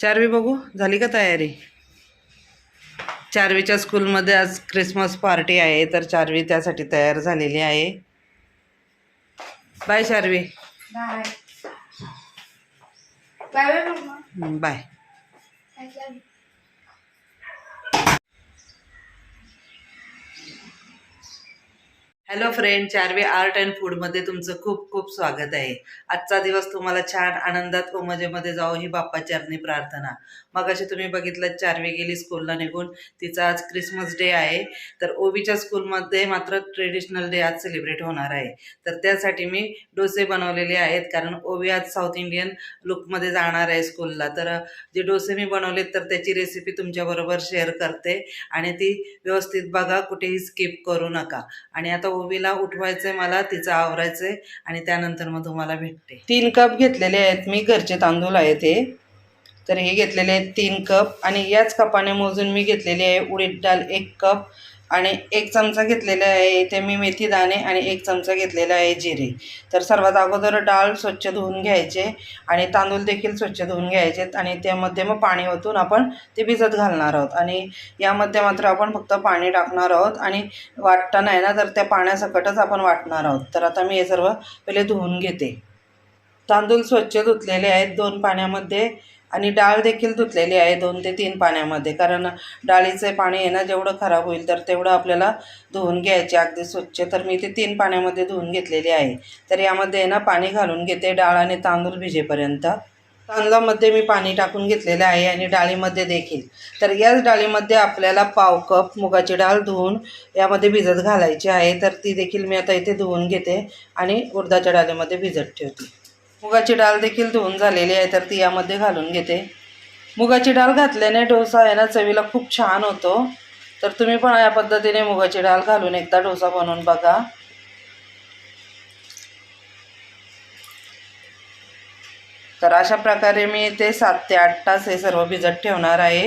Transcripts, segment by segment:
चारवी बघू. झाली का तयारी? चारवीच्या स्कूलमध्ये आज क्रिसमस पार्टी आहे तर चारवी त्यासाठी तयार झालेली आहे. Bye Charvi. Bye. Bye bye mamma हं, bye I love you. Hello friend Charvi art and फूडमध्ये तुमचं खूप खूप स्वागत आहे. आजचा दिवस तुम्हाला छान आनंदात व मजेमध्ये जावो ही बाप्पा चरणी प्रार्थना. मग असे तुम्ही बघितलं चारवे गेली स्कूलला निघून. तिचा आज क्रिसमस डे आहे. तर ओबीच्या स्कूलमध्ये मात्र ट्रेडिशनल डे आज सेलिब्रेट होणार आहे. तर त्यासाठी मी डोसे बनवलेले आहेत कारण ओबी आज साऊथ इंडियन लुकमध्ये जाणार आहे स्कूलला तर जे डोसे मी बनवलेत तर त्याची रेसिपी तुमच्याबरोबर शेअर करते. आणि ती व्यवस्थित बघा कुठेही स्किप करू नका. आणि आता ओवीला उठवायचंय मला तिचं आवरायचंय आणि त्यानंतर मग तुम्हाला भेटते. तीन कप घेतलेले आहेत मी घरचे तांदूळ आहे ते तर हे घेतलेले आहेत तीन कप आणि याच कपाने मोजून मी घेतलेली आहे उडीद डाळ एक कप आणि एक चमचा घेतलेला आहे इथे मी मेथी दाणे आणि एक चमचा घेतलेला आहे जिरे. तर सर्वात अगोदर डाळ स्वच्छ धुवून घ्यायचे आणि तांदूळ देखील स्वच्छ धुवून घ्यायचे आणि त्यामध्ये मग पाणी ओतून आपण ते भिजत घालणार आहोत. आणि यामध्ये मात्र आपण फक्त पाणी टाकणार आहोत आणि वाटताना आहे ना तर त्या पाण्यासकटच आपण वाटणार आहोत. तर आता मी हे सर्व पहिले धुवून घेते. तांदूळ स्वच्छ धुतलेले आहेत. दोन पाण्यामध्ये आणि डाळ देखील धुतलेली आहे दोन ते तीन पाण्यामध्ये. कारण डाळीचे पाणी आहे ना जेवढं खराब होईल तर तेवढं आपल्याला धुवून घ्यायचे. अगदी स्वच्छ. तर मी ते तीन पाण्यामध्ये धुवून घेतलेली आहे. तर यामध्ये आहे ना पाणी घालून घेते डाळ आणि तांदूळ भिजेपर्यंत. तांदळामध्ये मी पाणी टाकून घेतलेलं आहे आणि डाळीमध्ये देखील. तर याच डाळीमध्ये आपल्याला पाव कप मुगाची डाळ धुवून यामध्ये भिजत घालायची आहे. तर ती देखील मी आता इथे धुवून घेते आणि उडदाच्या डाळीमध्ये भिजत ठेवते. मुगाची डाळ देखील धुवून झालेली आहे तर ती यामध्ये घालून घेते. मुगाची डाळ घातल्याने डोसा आहे ना चवीला खूप छान होतो. तर तुम्ही पण या पद्धतीने मुगाची डाळ घालून एकदा डोसा बनवून बघा. तर अशा प्रकारे मी ते सात ते आठ तास हे सर्व भिजत ठेवणार आहे.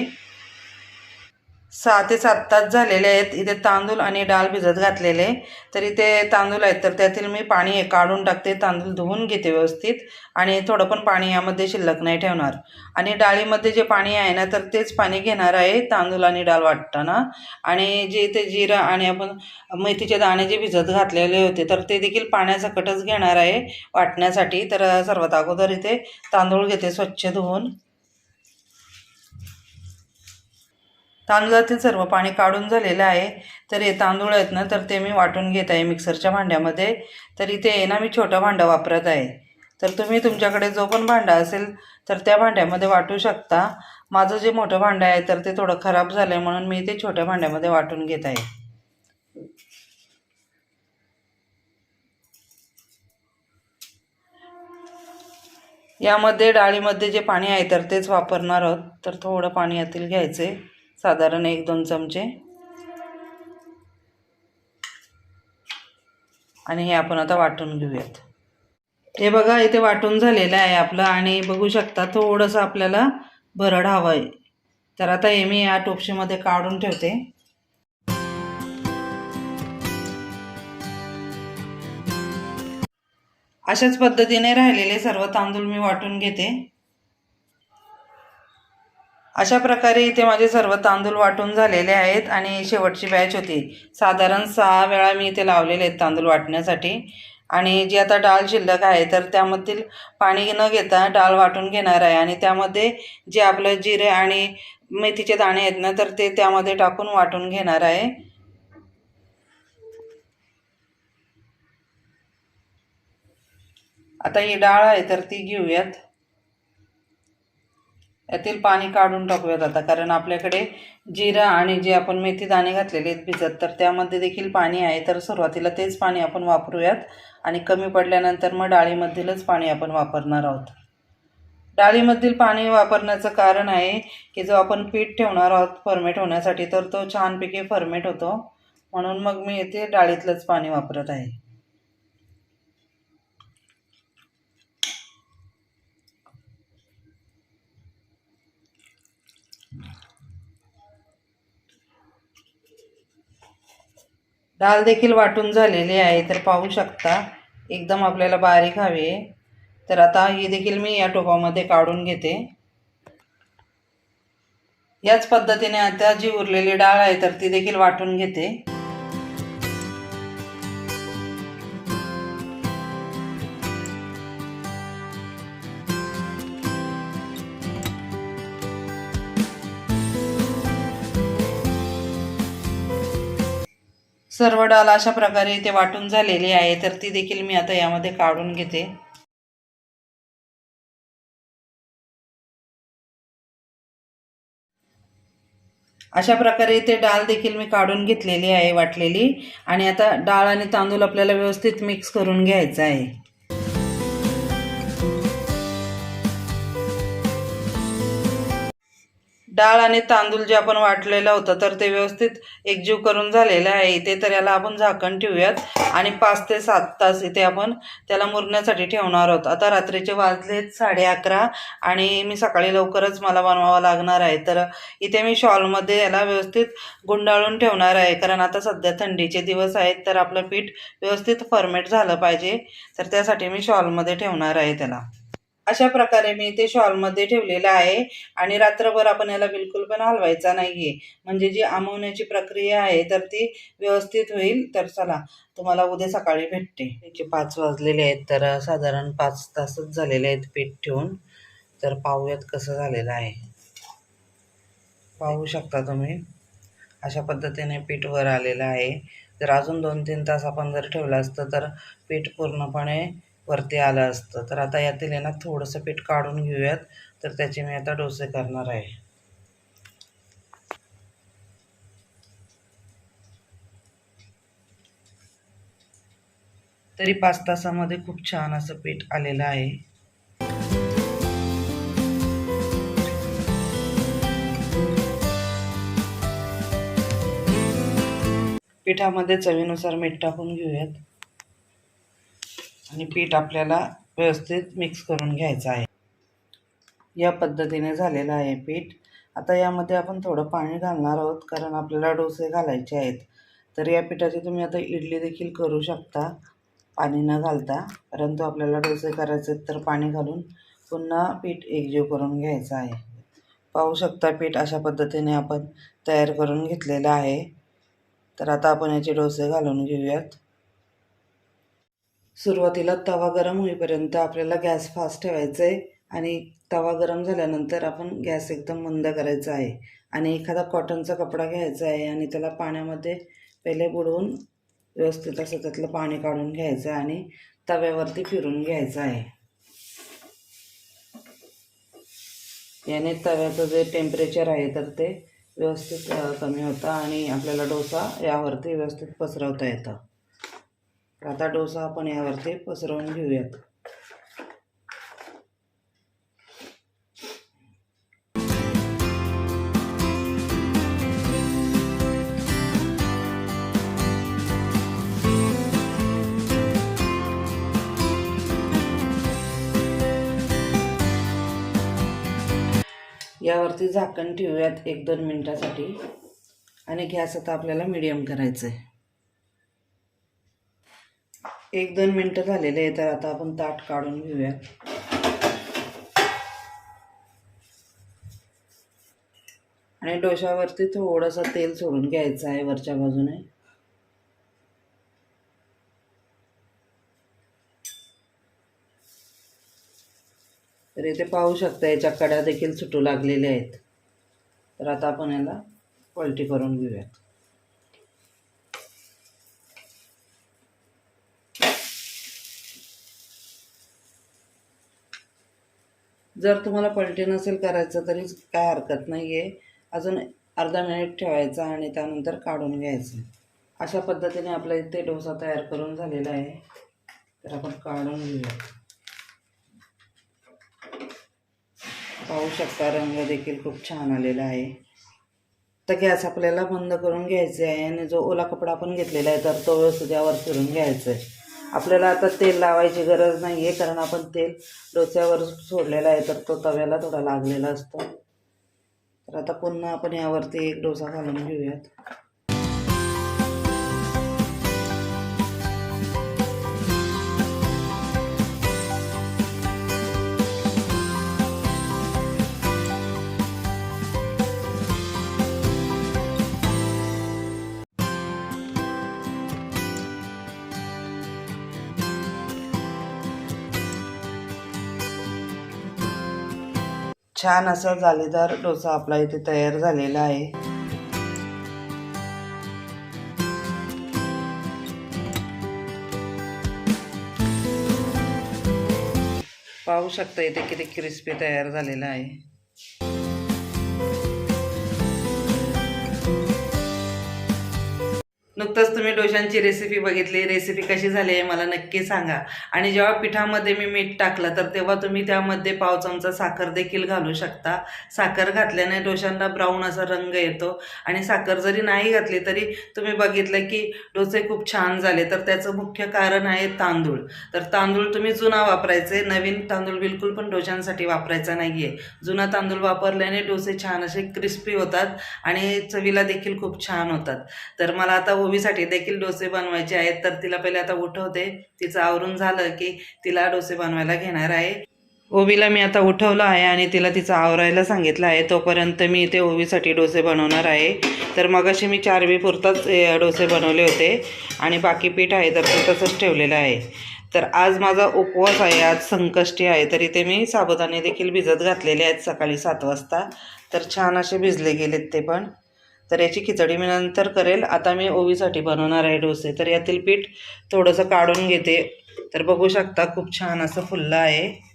सहा ते सात तास झालेले आहेत. इथे तांदूळ आणि डाळ भिजत घातलेले. तर इथे तांदूळ आहेत. तर त्यातील मी पाणी काढून टाकते. तांदूळ धुवून घेते व्यवस्थित. आणि थोडं पण पाणी यामध्ये शिल्लक नाही ठेवणार. आणि डाळीमध्ये जे पाणी आहे ना तर तेच पाणी घेणार आहे तांदूळ आणि डाळ वाटताना. आणि जे इथे जिरं आणि आपण मेथीचे दाणे जे भिजत घातलेले होते तर ते देखील पाण्यासकटच घेणार आहे वाटण्यासाठी. तर सर्वात अगोदर इथे तांदूळ घेते स्वच्छ धुवून. तांदळातील सर्व पाणी काढून झालेलं आहे. तर हे तांदूळ आहेत ना तर ते मी वाटून घेत आहे मिक्सरच्या भांड्यामध्ये. तर इथे आहे ना मी छोटं भांडं वापरत आहे. तर तुम्ही तुमच्याकडे जो पण भांडा असेल तर त्या भांड्यामध्ये वाटू शकता. माझं जे मोठं भांडं आहे तर ते थोडं खराब झालं आहे म्हणून मी ते छोट्या भांड्यामध्ये वाटून घेत आहे. यामध्ये डाळीमध्ये जे पाणी आहे तर तेच वापरणार आहोत. तर थोडं पाणी यातील घ्यायचे. साधारण एक दोन चमचे. आणि हे आपण आता वाटून घेऊयात. हे बघा इथे वाटून झालेलं आहे आपलं. आणि बघू शकता थोडंसं आपल्याला भरड हवं आहे तर आता हे मी या टोपशीमध्ये काढून ठेवते. अशाच पद्धतीने राहिलेले सर्व तांदूळ मी वाटून घेते. अशा प्रकारे इथे माझे सर्व तांदूळ वाटून झालेले आहेत आणि शेवटची बॅच होती. साधारण सहा वेळा मी इथे लावलेले आहेत तांदूळ वाटण्यासाठी. आणि जी आता डाळ शिल्लक आहे तर त्यामधील पाणी न घेता डाळ वाटून घेणार आहे. आणि त्यामध्ये जे आपलं जिरे आणि मेथीचे दाणे आहेत ना तर ते त्यामध्ये टाकून वाटून घेणार आहे. आता ही डाळ आहे तर ती घेऊयात. यातील पाणी काढून टाकूयात आता कारण आपल्याकडे जिरा आणि जे आपण मेथी दाणे घातलेले आहेत भिजत तर त्यामध्ये देखील पाणी आहे. तर सुरुवातीला तेच पाणी आपण वापरूयात आणि कमी पडल्यानंतर मग डाळीमधीलच पाणी आपण वापरणार आहोत. डाळीमधील पाणी वापरण्याचं कारण आहे की जो आपण पीठ ठेवणार आहोत फर्मेट होण्यासाठी तर तो छानपैकी फर्मेट होतो. म्हणून मग मी इथे डाळीतलंच पाणी वापरत आहे. डाळ देखील वाटून झालेली आहे तर पाहू शकता. एकदम आपल्याला बारीक हवी आहे. तर आता ही देखील मी या टोपामध्ये काढून घेते. याच पद्धतीने आता जी उरलेली डाळ आहे तर ती देखील वाटून घेते. सर्व डाल अशा प्रकारे ते वाटून झालेली आहे तर ती देखील मी आता यामध्ये काढून घेते. अशा प्रकारे ते डाळ देखील मी काढून घेतलेली आहे वाटलेली. आणि आता डाळ आणि तांदूळ आपल्याला व्यवस्थित मिक्स करून घ्यायचा आहे. डाळ आणि तांदूळ जे आपण वाटलेलं होतं तर ते व्यवस्थित एकजीव करून झालेलं आहे. इथे तर याला आपण झाकण ठेवूयात आणि पाच ते सात तास इथे आपण त्याला मुरण्यासाठी ठेवणार आहोत. आता रात्रीचे वाजलेत साडे अकरा आणि मी सकाळी लवकरच मला बनवावं लागणार आहे. तर इथे मी शॉलमध्ये याला व्यवस्थित गुंडाळून ठेवणार आहे. कारण आता सध्या थंडीचे दिवस आहेत तर आपलं पीठ व्यवस्थित फर्मेट झालं पाहिजे. तर त्यासाठी मी शॉलमध्ये ठेवणार आहे त्याला. अशा प्रकारे मी ते शॉलमध्ये ठेवलेलं आहे. आणि रात्रभर आपण याला बिलकुल पण हलवायचा नाही आहे म्हणजे जी आमवण्याची प्रक्रिया आहे तर ती व्यवस्थित होईल. तर चला तुम्हाला उद्या सकाळी भेटते. त्याचे पाच वाजलेले आहेत तर साधारण पाच तासच झालेले आहेत पीठ ठेवून. तर पाहूयात कसं झालेलं आहे. पाहू शकता तुम्ही. अशा पद्धतीने पीठ वर आलेलं आहे. जर अजून दोन तीन तास आपण जर ठेवलं असतं तर पीठ पूर्णपणे वरती आलं असतं. तर आता यातील आहे ना थोडंसं पीठ काढून घेऊयात. तर त्याचे मी आता डोसे करणार आहे. तरी पाच तासामध्ये खूप छान असं पीठ आलेलं आहे. पिठामध्ये चवीनुसार मीठ टाकून घेऊयात. आणि पीठ आपल्याला व्यवस्थित मिक्स करून घ्यायचं आहे. या पद्धतीने झालेलं आहे पीठ. आता यामध्ये आपण थोडं पाणी घालणार आहोत कारण आपल्याला डोसे घालायचे आहेत. तर या पिठाची तुम्ही आता इडली देखील करू शकता पाणी न घालता. परंतु आपल्याला डोसे करायचे आहेत तर पाणी घालून पुन्हा पीठ एकजीव करून घ्यायचं आहे. पाहू शकता पीठ अशा पद्धतीने आपण तयार करून घेतलेलं आहे. तर आता आपण याचे डोसे घालून घेऊयात. सुरुवातीला तवा गरम होईपर्यंत आपल्याला गॅस फास्ट ठेवायचा आहे आणि तवा गरम झाल्यानंतर आपण गॅस एकदम मंद करायचा आहे. आणि एखादा कॉटनचा कपडा घ्यायचा आहे आणि त्याला पाण्यामध्ये पहिले बुडवून व्यवस्थित असं त्यातलं पाणी काढून घ्यायचं आहे आणि तव्यावरती फिरून घ्यायचं आहे. याने तव्याचं जे टेम्परेचर आहे तर ते व्यवस्थित कमी होतं आणि आपल्याला डोसा यावरती व्यवस्थित पसरवता येतं. आता डोसा आपण यावरती पसरवून घेऊयात. यावरती झाकण ठेवूयात एक दोन मिनटासाठी. आणि गॅस आता आपल्याला मिडियम करायचं आहे एक दोन मिनटं झालेले आहे तर आता आपण ताट काढून घेऊयात आणि डोशावरती थोडंसं तेल सोडून घ्यायचं आहे वरच्या बाजूने. तर इथे पाहू शकता याच्या कड्या देखील सुटू लागलेल्या आहेत. तर आता आपण याला पलटी करून घेऊयात. जर तुम्हाला पलटी नसेल करायचं तरी काय हरकत नाही आहे अजून अर्धा मिनिट ठेवायचा आणि त्यानंतर काढून घ्यायचं. अशा पद्धतीने आपल्या इथे डोसा तयार करून झालेला आहे. तर आपण काढून घेऊया. पाहू शकता रंग देखील खूप छान आलेला आहे. तर गॅस आपल्याला बंद करून घ्यायचे आहे आणि जो ओला कपडा आपण घेतलेला आहे तर तो व्यवस्थित यावर फिरून घ्यायचा आहे. आपल्याला आता तेल लावायची गरज नाही आहे कारण आपण तेल डोस्यावर सोडलेला आहे तर तो तव्याला थोडा लागलेला असतो. तर आता पुन्हा आपण यावरती एक डोसा घालून घेऊयात. छान असा जालीदार डोसा आपला इथे तयार झालेला आहे. पाहू शकता इथे किती क्रिस्पी तयार झालेला आहे. नुकतंच तुम्ही डोशांची रेसिपी बघितली. रेसिपी कशी झाली आहे मला नक्की सांगा. आणि जेव्हा पिठामध्ये मी मीठ टाकलं तर तेव्हा तुम्ही त्यामध्ये पाव चमचा साखर देखील घालू शकता. साखर घातल्याने डोशांना ब्राऊन असा रंग येतो. आणि साखर जरी नाही घातली तरी तुम्ही बघितलं की डोसे खूप छान झाले. तर त्याचं मुख्य कारण आहे तांदूळ. तर तांदूळ तुम्ही जुना वापरायचे. नवीन तांदूळ बिलकुल पण डोशांसाठी वापरायचा नाही आहे जुना तांदूळ वापरल्याने डोसे छान असे क्रिस्पी होतात आणि चवीला देखील खूप छान होतात. तर मला आता ओवीसाठी देखील डोसे बनवायचे आहेत. तर तिला पहिले आता उठवते. तिचं आवरून झालं की तिला डोसे बनवायला घेणार आहे. ओवीला मी आता उठवलं आहे आणि तिला तिचं आवरायला सांगितलं आहे. तोपर्यंत मी इथे ओवीसाठी डोसे बनवणार आहे. तर मगाशी मी चारवीपुरताच पुरताच डोसे बनवले होते. आणि बाकी पीठ आहे तर ते तसंच ठेवलेलं आहे. तर आज माझा उपवास आहे आज संकष्टी आहे. तर इथे मी साबुदाणे देखील भिजत घातलेले आहेत सकाळी सात वाजता. तर छान असे भिजले गेलेत ते पण. तर याची खिचडी मी नंतर करेल. आता मी ओवीसाठी बनवणार आहे डोसे. तर यातील पीठ थोडंसं काढून घेते. तर बघू शकता खूप छान असं फुललं आहे.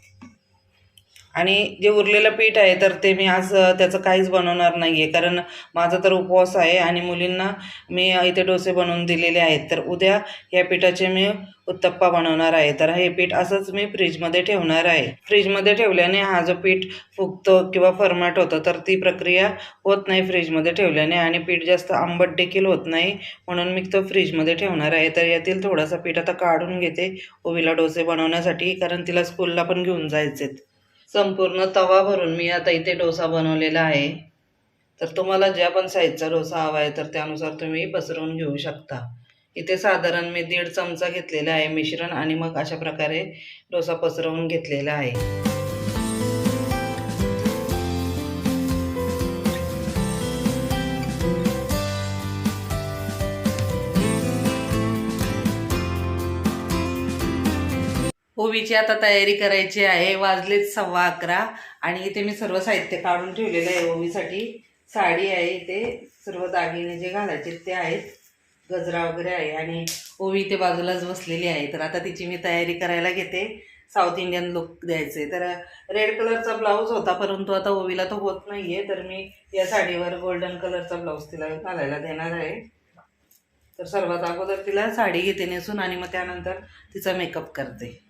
आणि जे उरलेलं पीठ आहे तर ते मी आज त्याचं काहीच बनवणार नाही आहे कारण माझा तर उपवास आहे आणि मुलींना मी इथे डोसे बनवून दिलेले आहेत. तर उद्या या पिठाचे मी उत्तप्पा बनवणार आहे. तर हे पीठ असंच मी फ्रीजमध्ये ठेवणार आहे. फ्रीजमध्ये ठेवल्याने हा जो पीठ फुगतो किंवा फर्माट होतं तर ती प्रक्रिया होत नाही फ्रीजमध्ये ठेवल्याने आणि पीठ जास्त आंबट देखील होत नाही. म्हणून मी तो फ्रीजमध्ये ठेवणार आहे. तर यातील थोडासा पीठ आता काढून घेते ओवीला डोसे बनवण्यासाठी कारण तिला स्कूलला पण घेऊन जायचेत. संपूर्ण तवा भरून मी आता इथे डोसा बनवलेला आहे. तर तुम्हाला ज्या पण साईजचा डोसा हवा आहे तर त्यानुसार तुम्ही पसरवून घेऊ शकता. इथे साधारण मी दीड चमचा घेतलेला आहे मिश्रण आणि मग अशा प्रकारे डोसा पसरवून घेतलेला आहे. ओवीची आता तयारी करायची आहे. वाजलेत सव्वा अकरा. आणि इथे मी सर्व साहित्य काढून ठेवलेलं आहे. ओवीसाठी साडी आहे इथे. सर्व दागिने जे घालायचे ते आहेत. गजरा वगैरे आहे. आणि ओवी इथे बाजूलाच बसलेली आहे. तर आता तिची मी तयारी करायला घेते. साऊथ इंडियन लुक द्यायचे. तर रेड कलरचा ब्लाऊज होता परंतु आता ओवीला तो होत नाही आहे तर मी या साडीवर गोल्डन कलरचा ब्लाऊज तिला घालायला देणार आहे. तर सर्वात अगोदर तिला साडी घेते नेसून आणि मग त्यानंतर तिचा मेकअप करते.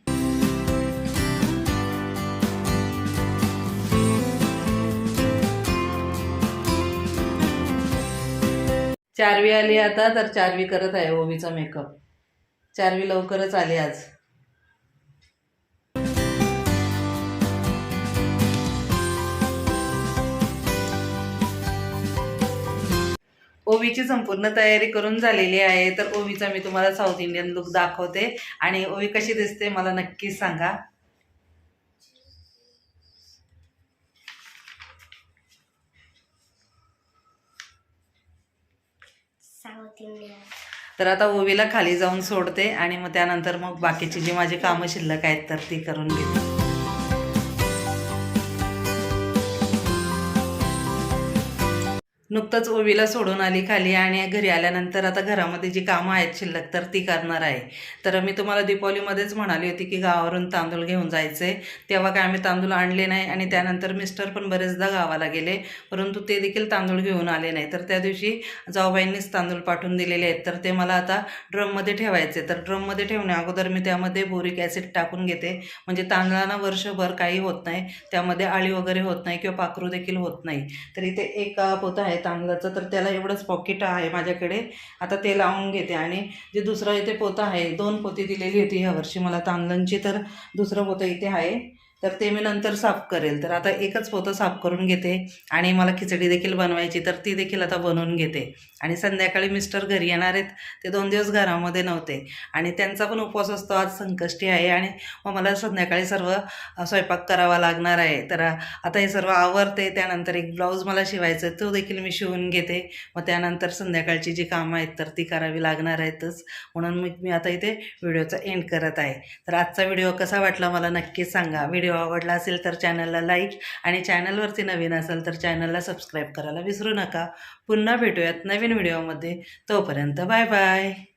चारवी आली आता तर चारवी करत आहे ओवीचा मेकअप चारवी लवकरच आली आज. ओवीची संपूर्ण तयारी करून झालेली आहे तर ओवीचा मी तुम्हाला साऊथ इंडियन लुक दाखवते. आणि ओवी कशी दिसते मला नक्कीच सांगा. तर आता ओवीला खाली जाऊन सोडते आणि मग त्यानंतर मग बाकीची जी माझी कामं शिल्लक आहेत तर ती करून घेते. नुकतंच ओवीला सोडून आली खाली आणि घरी आल्यानंतर आता घरामध्ये जी कामं आहेत शिल्लक तर ती करणार आहे. तर मी तुम्हाला दीपावलीमध्येच म्हणाली होती की गावावरून तांदूळ घेऊन जायचे. तेव्हा काय आम्ही तांदूळ आणले नाही आणि त्यानंतर मिस्टर पण बरेचदा गावाला गेले परंतु ते देखील तांदूळ घेऊन आले नाही. तर त्या दिवशी जाऊबाईंनीच तांदूळ पाठवून दिलेले आहेत. तर ते मला आता ड्रममध्ये ठेवायचे. तर ड्रममध्ये ठेवण्या अगोदर मी त्यामध्ये बोरिक ॲसिड टाकून घेते. म्हणजे तांदळांना वर्षभर काही होत नाही. त्यामध्ये आळी वगैरे होत नाही किंवा पाखरू देखील होत नाही. तर इथे एक अ, पोतं आहे. तांदळाचं तर त्याला एवढंच पॉकेट आहे माझ्याकडे. आता ते लावून घेते. आणि जे दुसरं इथे पोतं आहे दोन पोती दिलेली होती ह्या वर्षी. मला तांदळांची तर दुसरं पोतं इथे आहे. तर ते मी नंतर साफ करेल. तर आता एकच पोतं साफ करून घेते आणि मला खिचडी देखील बनवायची तर ती देखील आता बनवून घेते. आणि संध्याकाळी मिस्टर घरी येणार आहेत. ते दोन दिवस घरामध्ये नव्हते. आणि त्यांचा पण उपवास असतो. आज संकष्टी आहे आणि मग मला संध्याकाळी सर्व स्वयंपाक करावा लागणार आहे. तर आता हे सर्व आवरते. त्यानंतर एक ब्लाऊज मला शिवायचा आहे तो देखील मी शिवून घेते. मग त्यानंतर संध्याकाळची जी कामं आहेत तर ती करावी लागणार आहेतच. म्हणून मी मी आता इथे व्हिडिओचा एंड करत आहे. तर आजचा व्हिडिओ कसा वाटला मला नक्कीच सांगा. व्हिडिओ व्हिडिओ आवडला असेल तर चॅनलला लाईक आणि चॅनलवरती नवीन असाल तर चॅनलला सबस्क्राईब करायला विसरू नका. पुन्हा भेटूयात नवीन व्हिडिओमध्ये. तोपर्यंत बाय बाय.